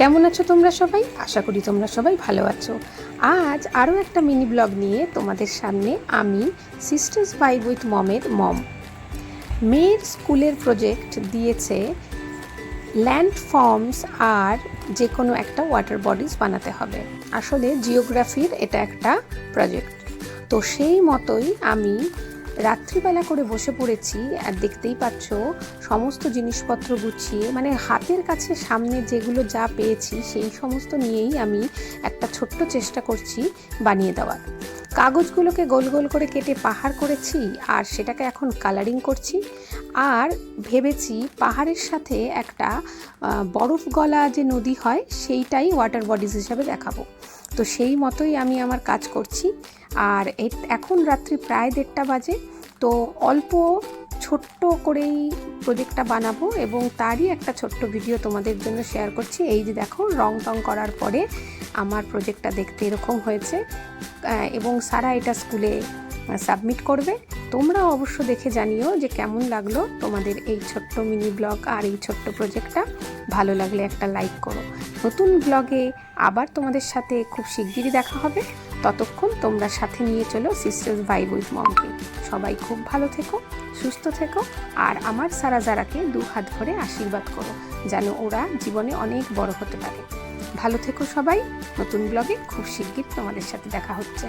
কেমন আছো তোমরা সবাই? আশা করি তোমরা সবাই ভালো আছো। আজ আরও একটা মিনি ব্লগ নিয়ে তোমাদের সামনে আমি সিস্টার্স ভাইব উইথ মমের মম মেয়ের স্কুলের প্রজেক্ট দিয়েছে ল্যান্ড ফর্মস আর যে কোনো একটা ওয়াটার বডিজ বানাতে হবে। আসলে জিওগ্রাফির এটা একটা প্রজেক্ট তো সেই মতোই আমি রাত্রিবেলা করে বসে পড়েছি, আর দেখতেই পাচ্ছ সমস্ত জিনিসপত্র গুছিয়ে মানে হাতের কাছে সামনে যেগুলো যা পেয়েছি, সেই সমস্ত নিয়েই আমি একটা ছোট্ট চেষ্টা করছি বানিয়ে দেওয়ার। কাগজগুলোকে গোল গোল করে কেটে পাহাড় করেছি আর সেটাকে এখন কালারিং করছি। আর ভেবেছি পাহাড়ের সাথে একটা বরফ গলা যে নদী হয় সেইটাই ওয়াটার বডিজ হিসাবে দেখাবো। তো সেই মতোই আমি আমার কাজ করছি। আর এখন রাত্রি প্রায় দেড়টা বাজে। তো অল্প ছোট্ট করেই প্রজেক্টটা বানাবো এবং তারই একটা ছোট্ট ভিডিও তোমাদের জন্য শেয়ার করছি। এই যে দেখো রং টং করার পরে আমার প্রজেক্টটা দেখতে এরকম হয়েছে। এবং সারা এটা স্কুলে সাবমিট করবে। তোমরা অবশ্য দেখে জানিও যে কেমন লাগল তোমাদের এই ছোট্ট মিনি ব্লগ আর এই ছোট্ট প্রজেক্টটা ভালো লাগলে একটা লাইক করো। নতুন ব্লগে আবার তোমাদের সাথে খুব শিগগিরই দেখা হবে। ততক্ষণ তোমরা সাথে নিয়ে চলো সিস্টার্স ভাই উইথ মমকে সবাই খুব ভালো থেকো। সুস্থ থেকো আর আমার সারা যারাকে দু হাত ভরে আশীর্বাদ করো, যেন ওরা জীবনে অনেক বড় হতে পারে। ভালো থেকো সবাই। নতুন ব্লগে খুব শিগগির তোমাদের সাথে দেখা হচ্ছে।